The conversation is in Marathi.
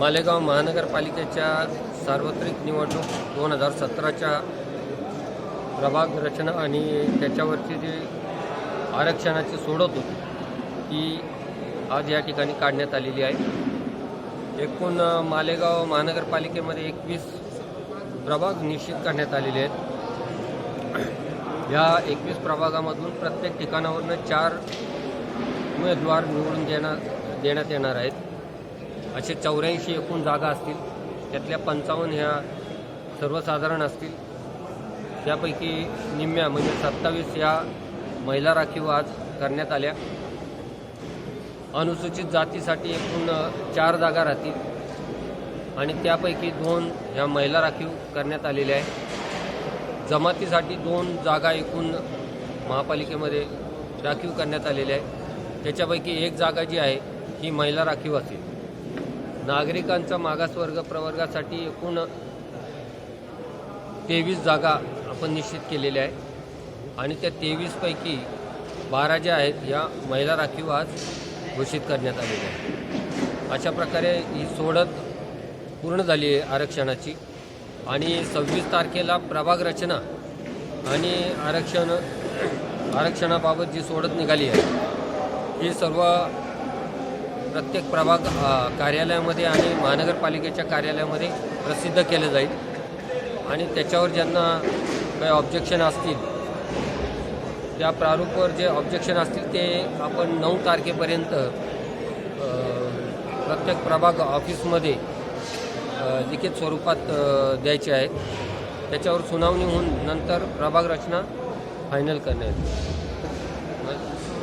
मालेगाव महानगरपालिकेच्या सार्वत्रिक निवडणूक दोन हजार सतराच्या प्रभाग रचना आणि त्याच्यावरची जी आरक्षणाची सोडत होती ती आज या ठिकाणी काढण्यात आलेली आहे. एकूण मालेगाव महानगरपालिकेमध्ये एकवीस प्रभाग निश्चित करण्यात आलेले आहेत. या एकवीस प्रभागामधून प्रत्येक ठिकाणावरनं चार उमेदवार निवडून देण्यात देण्यात येणार आहेत. असे चौऱ्याऐंशी एकूण जागा असतील त्यातल्या पंचावन्न ह्या सर्वसाधारण असतील. त्यापैकी निम्म्या म्हणजे सत्तावीस ह्या महिला राखीव आज करण्यात आल्या. अनुसूचित जातीसाठी एकूण चार जागा राहतील. आणि त्यापैकी दोन ह्या महिला राखीव करण्यात आलेल्या आहे जमातीसाठी दोन जागा एकूण महापालिकेमध्ये राखीव करण्यात आलेल्या आहे त्याच्यापैकी एक जागा जी आहे ही महिला राखीव असेल. नागरिकांचा मागासवर्ग प्रवर्गासाठी एकूण तेवीस जागा आपण निश्चित केलेल्या आहे आणि त्या तेवीसपैकी बारा ज्या आहेत या महिला राखीव आज घोषित करण्यात आलेल्या आहेत. अशा प्रकारे ही सोडत पूर्ण झाली आहे आरक्षणाची. आणि सव्वीस तारखेला प्रभाग रचना आणि आरक्षण आरक्षणाबाबत जी सोडत निघाली आहे ही सर्व प्रत्येक प्रभाग कार्यालयामध्ये आणि महानगरपालिकेच्या कार्यालयामध्ये प्रसिद्ध केलं जाईल. आणि त्याच्यावर ज्यांना काही ऑब्जेक्शन असतील त्या प्रारूपवर जे ऑब्जेक्शन असतील ते आपण नऊ तारखेपर्यंत प्रत्येक प्रभाग ऑफिसमध्ये लिखित स्वरूपात द्यायचे आहेत. त्याच्यावर सुनावणी होऊन नंतर प्रभाग रचना फायनल करण्यात